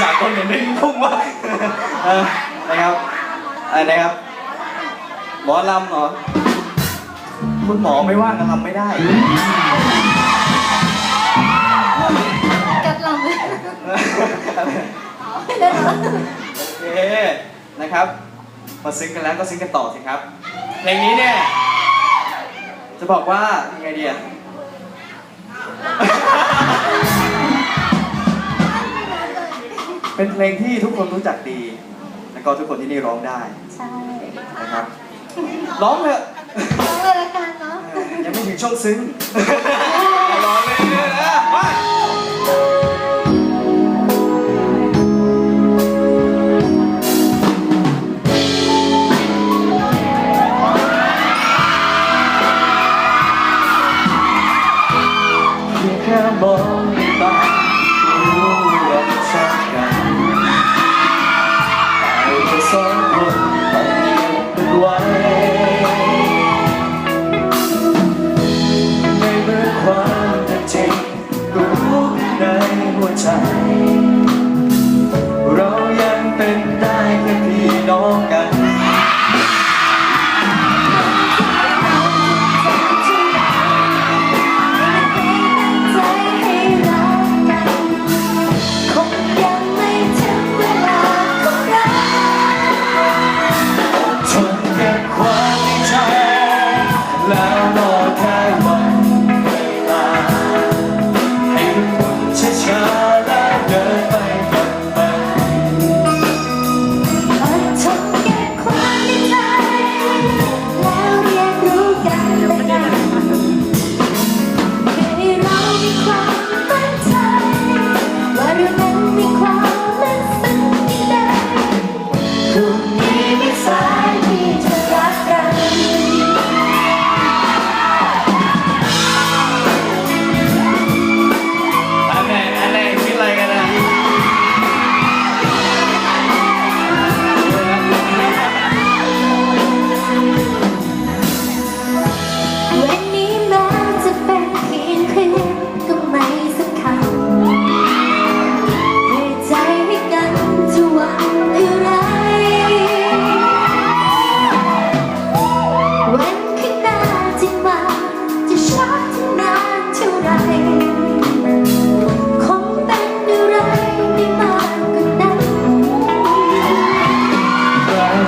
สากลเนี่ยนึกพุ่งว่าเออนะครับอะไรนะครับหมอลำเหรอคุณหมอไม่ว่างก็ทำไม่ได้ กัดลำเลยโอเคนะครับมาซึ้งกันแล้วก็ซึ้งกันต่อสิครับเพลงนี้เนี่ย จะบอกว่ายังไงดีอะ เป็นเพลงที่ทุกคนรู้จักดี แล้วก็ทุกคนที่นี่ร้องได้ใช่นะครับ ร้องเถอะ ร้องเลยละกันเนาะเออยังไม่ถึงช่วงซึ้ง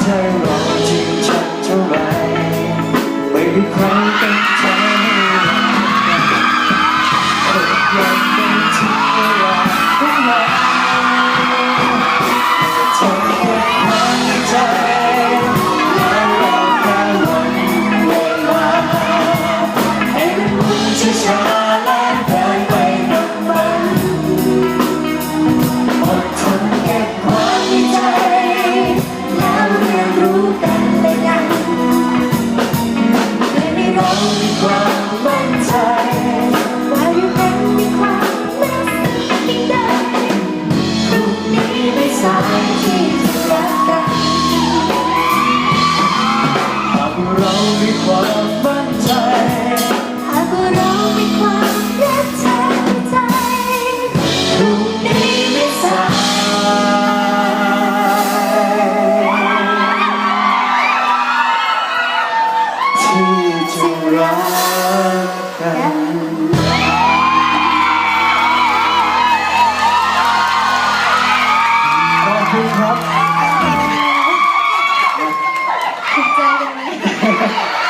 ร้ายใจรอจริงชัดเท่าไรไม่มีใครเป็นใจให้เรายังไม่ถึงเวลาของเราเธอเก็บความในใจ เพื่อใ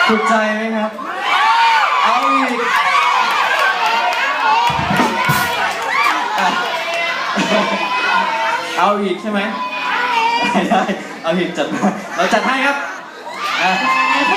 ถูกใจไหมครับ เอาอีกอะเอาอีกใช่ไหมได้ได้เอาอีกจัดมาเราจัดให้ครับอะ